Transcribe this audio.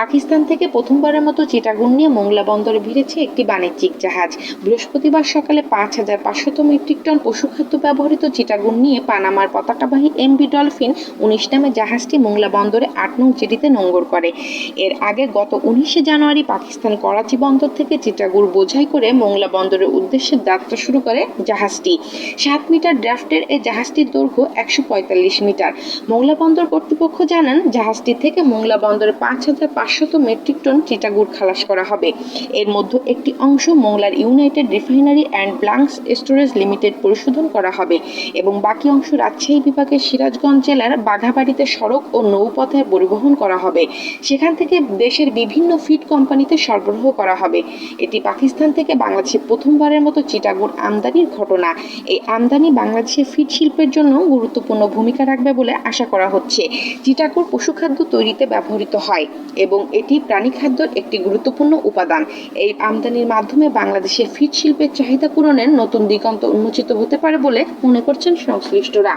পাকিস্তান থেকে প্রথমবারের মতো চিটাগুন নিয়ে মোংলা বন্দরে ভিড়েছে একটি বাণিজ্যিক জাহাজ। বৃহস্পতিবার সকালে পাঁচ হাজার পাঁচশত মেট্রিক টন পশুখাদ্য ব্যবহৃত চিটাগুন নিয়ে পানামার পতাকাবাহী এমবি ডলফিন উনিশ নামে জাহাজটি মোংলা বন্দরে আট নং জেটিতে নোঙ্গর করে। এর আগে গত উনিশে জানুয়ারি পাকিস্তান করাচি বন্দর থেকে চিটাগুড় বোঝাই করে মোংলা বন্দরের উদ্দেশ্যে যাত্রা শুরু করে জাহাজটি। সাত মিটার ড্রাফটের এই জাহাজটির দৈর্ঘ্য একশো পঁয়তাল্লিশ মিটার। মোংলা বন্দর কর্তৃপক্ষ জানান, জাহাজটি থেকে মোংলা বন্দরে পাঁচ হাজার পাঁচশত মেট্রিক টন চিটাগুড় খালাস করা হবে। এর মধ্যে একটি অংশ মোংলার united refinery and blanks storage limited পরিশোধন করা হবে এবং বাকি অংশ রাজশাহী বিভাগের সিরাজগঞ্জ জেলার বাঘাবাড়িতে সড়ক ও নৌপথে পরিবহন করা হবে। সেখান থেকে দেশের বিভিন্ন ফিড কোম্পানিতে সরবরাহ করা হবে। এটি পাকিস্তান থেকে বাংলাদেশে প্রথমবারের মতো চিটাগুড় আমদানির ঘটনা। এই আমদানি বাংলাদেশের ফিড শিল্পের জন্য গুরুত্বপূর্ণ ভূমিকা রাখবে বলে আশা করা হচ্ছে। চিটাগুড় পশুখাদ্য তৈরিতে ব্যবহৃত হয় এবং এটি প্রাণী খাদ্যের একটি গুরুত্বপূর্ণ উপাদান। এই আমদানির মাধ্যমে বাংলাদেশে ফিট শিল্পের চাহিদা পূরণের নতুন দিগন্ত উন্মোচিত হতে পারে বলে মনে করছেন সংশ্লিষ্টরা।